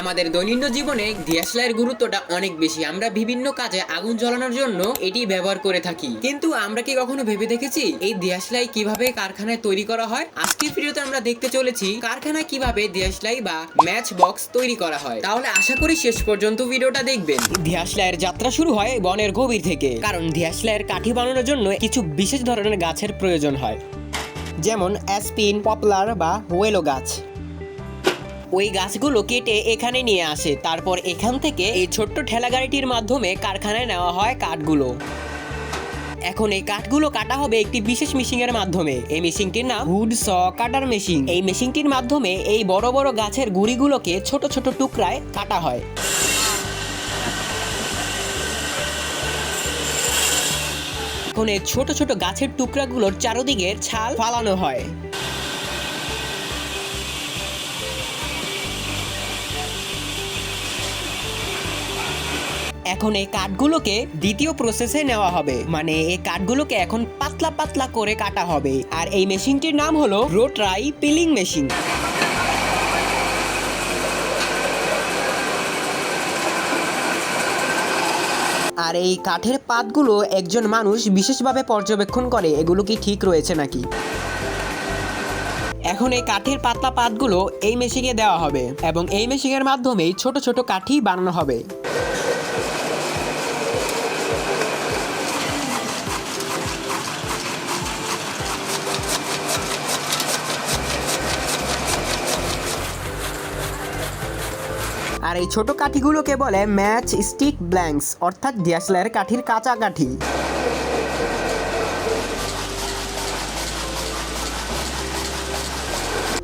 আমাদের দৈনন্দিন জীবনে দিয়াশলাইয়ের গুরুত্বটা অনেক বেশি। আমরা বিভিন্ন কাজে আগুন জ্বালানোর জন্য এটি ব্যবহার করে থাকি। কিন্তু আমরা কি কখনো ভেবে দেখেছি এই দিয়াশলাই কীভাবে কারখানায় তৈরি করা হয়? আজকের ভিডিওতে আমরা দেখতে চলেছি কারখানায় কীভাবে দিয়াশলাই বা ম্যাচ বক্স তৈরি করা হয়। তাহলে আশা করি শেষ পর্যন্ত ভিডিওটা দেখবেন। দিয়াশলাইয়ের যাত্রা শুরু হয় বনের গভীর থেকে। কারণ দিয়াশলাইয়ের কাঠি বানানোর জন্য কিছু বিশেষ ধরনের গাছের প্রয়োজন হয়। যেমন অ্যাসপিন, পপলার বা ওয়েলো গাছ। ওই গাছগুলো কেটে এখানে নিয়ে আসে। তারপর এখান থেকে এই ছোট্ট ঠেলা গাড়িটির মাধ্যমে কারখানায় নেওয়া হয় কাঠগুলো। এখন এই কাঠগুলো কাটা হবে একটি বিশেষ মেশিং এর মাধ্যমে। এই মেশিনটির নাম উড স কাটার মেশিন। এই মেশিনটির মাধ্যমে এই বড় বড় গাছের গুড়িগুলোকে ছোট ছোট টুকরায় কাটা হয়। এখন এই ছোট ছোট গাছের টুকরাগুলোর চারদিকে ছাল ফালানো হয়। এখন এই কাঠগুলোকে দ্বিতীয় প্রসেসে নেওয়া হবে। মানে এই কাঠগুলোকে এখন পাতলা পাতলা করে কাটা হবে। আর এই মেশিনটির নাম হলো রোটরাই পিলিং মেশিন। আর এই কাঠের পাতগুলো একজন মানুষ বিশেষভাবে পর্যবেক্ষণ করে, এগুলো কি ঠিক রয়েছে নাকি? এখন এই কাঠের পাতলা পাতগুলো এই মেশিনে দেওয়া হবে এবং এই মেশিনের মাধ্যমেই ছোট ছোট কাঠি বানানো হবে। আর এই ছোট কাঠিগুলোকে বলে ম্যাচ স্টিক ব্ল্যাঙ্কস, অর্থাৎ ডিয়াসলারের কাঠির কাঁচা কাঠি।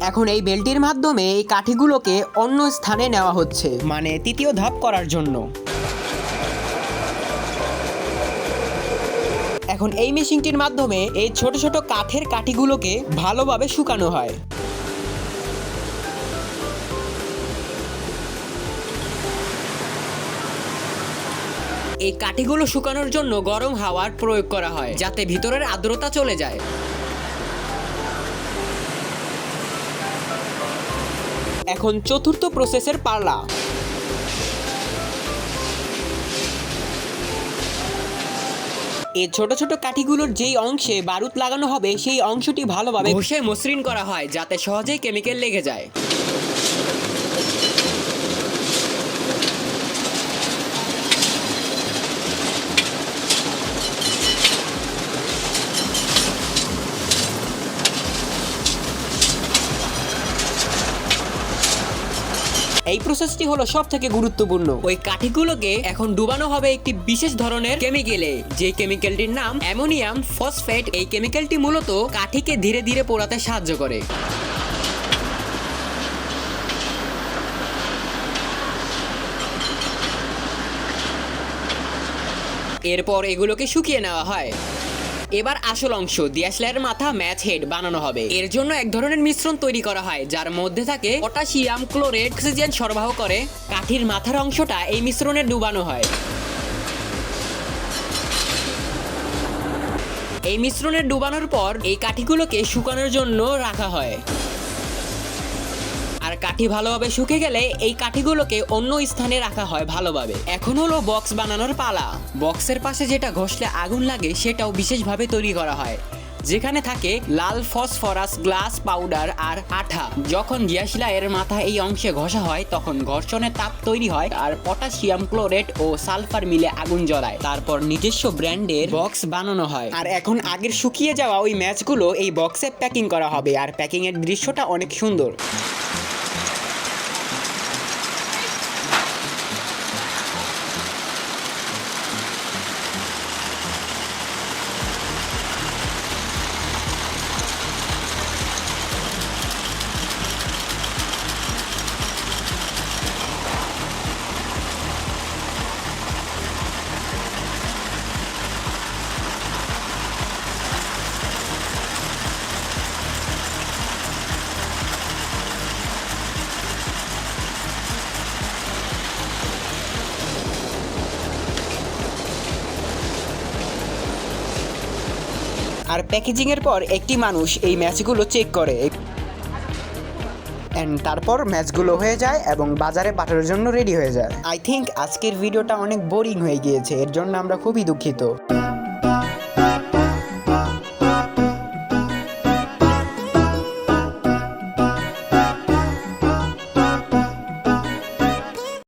এখন এই বেলটির মাধ্যমে এই কাঠিগুলোকে অন্য স্থানে নেওয়া হচ্ছে। মানে তৃতীয় ধাপ করার জন্য। এখন এই মেশিনটির মাধ্যমে এই ছোট ছোট কাঠের কাঠিগুলোকে ভালোভাবে শুকানো হয়। এই কাঠিগুলো শুকানোর জন্য গরম হাওয়ার প্রয়োগ করা হয়, যাতে ভিতরের আর্দ্রতা চলে যায়। এখন চতুর্থ প্রসেসের পালা এই ছোট ছোট কাঠিগুলোর যেই অংশে বারুদ লাগানো হবে, সেই অংশটি ভালোভাবে ঘষে মসৃণ করা হয়, যাতে সহজেই কেমিক্যাল লেগে যায়। এই প্রসেসটি হলো সব থেকে গুরুত্বপূর্ণ। ওই কাঠিগুলোকে এখন ডুবানো হবে একটি বিশেষ ধরনের কেমিক্যালে যে কেমিক্যালটির নাম অ্যামোনিয়াম ফসফেট, এই কেমিক্যালটি মূলত কাঠিকে ধীরে ধীরে পোড়াতে সাহায্য করে। এরপর এগুলোকে শুকিয়ে নেওয়া হয়। এবার আসল অংশ, দিয়াশলাইয়ের মাথা ম্যাচ হেড বানানো হবে। এর জন্য এক ধরনের মিশ্রণ তৈরি করা হয়, যার মধ্যে থাকে পটাশিয়াম ক্লোরেট, অক্সিজেন সরবরাহ করে। কাঠির মাথার অংশটা এই মিশ্রণে ডুবানো হয়। এই মিশ্রণে ডুবানোর পর এই কাঠিগুলোকে শুকানোর জন্য রাখা হয়। আর কাঠি ভালোভাবে শুকে গেলে এই কাঠিগুলোকে অন্য স্থানে রাখা হয় ভালোভাবে। এখন হলো বক্স বানানোর পালা। বক্সের পাশে যেটা ঘষলে আগুন লাগে, সেটাও বিশেষভাবে তৈরি করা হয়। যেখানে থাকে লাল ফসফরাস গ্লাস পাউডার আর আঠা। যখন গ্যাসিলা এর মাথা এই অংশে ঘষা হয়, তখন ঘর্ষণের তাপ তৈরি হয় আর পটাশিয়াম, ক্লোরেট ও সালফার মিলে আগুন জ্বলায়। তারপর নিজস্ব ব্র্যান্ডের বক্স বানানো হয়। আর এখন আগের শুকিয়ে যাওয়া ওই ম্যাচগুলো এই বক্সে প্যাকিং করা হবে। আর প্যাকিং এর দৃশ্যটা অনেক সুন্দর। আর প্যাকেজিং এর পর একটি মানুষ এই ম্যাচগুলো চেক করে। অ্যান্ড তারপর ম্যাচগুলো হয়ে যায় এবং বাজারে পাঠানোর জন্য রেডি হয়ে যায়। আই থিঙ্ক আজকের ভিডিওটা অনেক বোরিং হয়ে গিয়েছে, এর জন্য আমরা খুবই দুঃখিত।